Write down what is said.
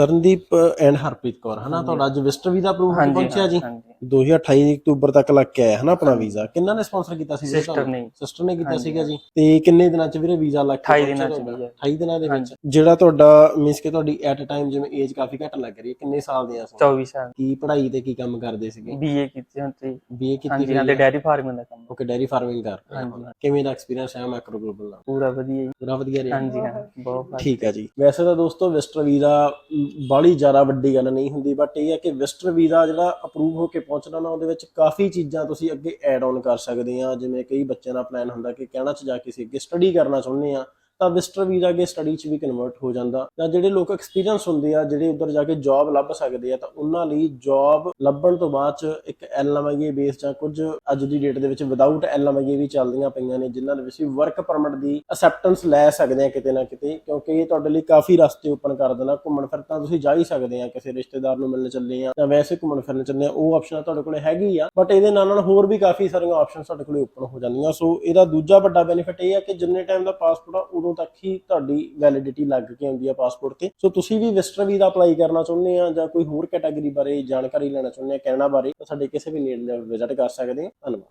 Tarandeep and Harpreet Kaur ਹਨਾ? ਤੁਹਾਡਾ ਅੱਜ ਵਿਜ਼ਟਰ ਵੀਜ਼ਾ ਅਪਰੂਵ ਪਹੁੰਚਿਆ ਜੀ। ਹਾਂਜੀ 2028 ਅਕਤੂਬਰ ਤੱਕ ਲੱਗ ਕੇ ਆਇਆ ਹਨਾ ਆਪਣਾ ਵੀਜ਼ਾ? ਕਿੰਨਾ ਨੇ ਸਪਾਂਸਰ ਕੀਤਾ ਸੀ ਸਿਸਟਰ ਨੇ। ਸਿਸਟਰ ਨੇ ਕੀਤਾ ਸੀਗਾ ਜੀ। ਤੇ ਕਿੰਨੇ ਦਿਨਾਂ ਚ ਵੀਰੇ ਵੀਜ਼ਾ ਲੱਗ ਕੇ 28 ਪਹੁੰਚਿਆ ਦਿਨਾਂ ਚ ਤੁਹਾਡਾ? ਵੀਜ਼ਾ। 28 ਦਿਨਾਂ ਦੇ ਵਿੱਚ। ਜਿਹੜਾ ਤੁਹਾਡਾ ਮੀਨਸ ਕਿ ਤੁਹਾਡੀ ਐਟ ਅ ਟਾਈਮ ਜਿਵੇਂ ਏਜ ਕਾਫੀ ਘੱਟ ਲੱਗ ਰਹੀ ਹੈ ਕਿੰਨੇ ਸਾਲ ਦੀਆਂ ਸੀ? 24 ਸਾਲ। ਕੀ ਪੜ੍ਹਾਈ ਤੇ ਕੀ ਕੰਮ ਕਰਦੇ ਸੀਗੇ? ਬੀਏ ਕੀਤੀ ਹੁਣ ਤੇ। ਬੀਏ ਕੀਤੀ ਹਾਂਜੀ ਤੇ ਡੈਰੀ ਫਾਰਮਿੰਗ ਦਾ ਕੰਮ ਓਕੇ ਡੈਰੀ ਫਾਰਮਿੰਗ ਕਰ ਰਹੇ। ਹੋ। ਕਿਵੇਂ ਦਾ ਐਕਸਪੀਰੀਅੰਸ ਹੈ ਮੈਕਰੋ ਗਲੋਬਲ ਨਾਲ? ਪੂਰਾ ਵਧੀਆ ਜੀ। ਪੂਰਾ ਵਧੀਆ ਰਿਹਾ। ਹਾਂਜੀ ਹਾਂ ਬਹੁਤ ਵਧੀਆ। ਠੀਕ ਹੈ ਜੀ। ਵੈਸੇ ਤਾਂ ਦੋਸਤੋ ਵਿਜ਼ਟਰ ਵੀਜ਼ਾ ਬਾਲੀ ਜ਼ਿਆਦਾ ਵੱਡੀ ਗੱਲ ਨਹੀਂ ਹੁੰਦੀ ਬਟ ਇਹ ਹੈ ਕਿ ਵਿਜ਼ਟਰ ਵੀਜ਼ਾ ਜਿਹੜਾ ਅਪਰੂਵ ਹੋ ਕੇ ਪਹੁੰਚਣਾ ਨਾ ਉਹਦੇ ਵਿੱਚ ਕਾਫੀ ਚੀਜ਼ਾਂ ਤੁਸੀਂ ਅੱਗੇ ਐਡ ਆਨ ਕਰ ਸਕਦੇ ਆ। ਜਿਵੇਂ ਕਈ ਬੱਚਿਆਂ ਦਾ ਪਲਾਨ ਹੁੰਦਾ ਕਿ ਕਹਿਣਾ ਚ ਜਾ ਕੇ ਅਸੀਂ ਅੱਗੇ ਸਟੱਡੀ ਕਰਨਾ ਚਾਹੁੰਦੇ ਆ। ਤਾਂ ਵਿਜ਼ਟਰ ਵੀਜ਼ਾ ਅੱਗੇ ਸਟੱਡੀ ਚ ਵੀ ਕਨਵਰਟ ਹੋ ਜਾਂਦਾ। ਜਾਂ ਜਿਹੜੇ ਲੋਕ ਐਕਸਪੀਰੀਅੰਸ ਹੁੰਦੇ ਆ, ਜਿਹੜੇ ਉੱਧਰ ਜਾ ਕੇ ਜੌਬ ਲੱਭ ਸਕਦੇ ਆ, ਤਾਂ ਉਹਨਾਂ ਲਈ ਜੌਬ ਲੱਭਣ ਤੋਂ ਬਾਅਦ ਚ ਇੱਕ ਐਲਐਮਆਈਏ ਬੇਸ ਜਾਂ ਕੁਝ ਅੱਜ ਦੀ ਡੇਟ ਦੇ ਵਿੱਚ ਵਿਦਆਊਟ ਐਲਐਮਆਈਏ ਵੀ ਚੱਲਦੀਆਂ ਪਈਆਂ ਨੇ, ਜਿਨ੍ਹਾਂ ਦੇ ਵਿੱਚ ਵਰਕ ਪਰਮਿਟ ਦੀ ਅਸੈਪਟੈਂਸ ਲੈ ਸਕਦੇ ਆ ਕਿਤੇ ਨਾ ਕਿਤੇ, ਕਿਉਂਕਿ ਇਹ ਤੁਹਾਡੇ ਲਈ ਕਾਫੀ ਰਸਤੇ ਓਪਨ ਕਰ ਦੇਣਾ। ਘੁੰਮਣ ਫਿਰ ਤਾਂ ਤੁਸੀਂ ਜਾ ਹੀ ਸਕਦੇ ਆ, ਕਿਸੇ ਰਿਸ਼ਤੇਦਾਰ ਨੂੰ ਮਿਲਣ ਚੱਲੇ ਆ, ਜਾਂ ਵੈਸੇ ਘੁੰਮਣ ਫਿਰਨ ਚੱਲੇ ਆ, ਉਹ ਆਪਸ਼ਨ ਤੁਹਾਡੇ ਕੋਲੇ ਹੈਗੀ ਆ ਬਟ ਇਹਦੇ ਨਾਲ ਨਾਲ ਹੋਰ ਵੀ ਕਾਫੀ ਸਾਰੀਆਂ ਆਪਸ਼ਨਸ ਤੁਹਾਡੇ ਕੋਲੇ ਓਪਨ ਹੋ ਜਾਂਦੀਆਂ। ਸੋ ਇਹਦਾ ਦੂਜਾ ਵੱਡਾ ਬੈਨੀਫਿਟ ਇਹ ਆ ਕਿ ਜਿੰਨੇ ਟਾਈਮ ਦਾ ਪਾਸਪੋਰਟ ਆ, ਉਦੋਂ ਉਦੋਂ ਤੱਕ ਹੀ ਤੁਹਾਡੀ ਵੈਲਿਡਿਟੀ ਲੱਗ ਕੇ ਆਉਂਦੀ ਹੈ ਪਾਸਪੋਰਟ ਤੇ। ਸੋ ਤੁਸੀਂ ਵੀ ਵਿਜ਼ਟਰ ਵੀਜ਼ਾ ਅਪਲਾਈ ਕਰਨਾ ਚਾਹੁੰਦੇ ਆ ਜਾਂ ਕੋਈ ਹੋਰ ਕੈਟਾਗਰੀ ਬਾਰੇ ਜਾਣਕਾਰੀ ਲੈਣਾ ਚਾਹੁੰਦੇ ਆ ਕੈਨੇਡਾ ਬਾਰੇ, ਤਾਂ ਸਾਡੇ ਕਿਸੇ ਵੀ ਨੇੜਲੇ ਵਿਜ਼ਿਟ ਕਰ ਸਕਦੇ ਆ। ਧੰਨਵਾਦ।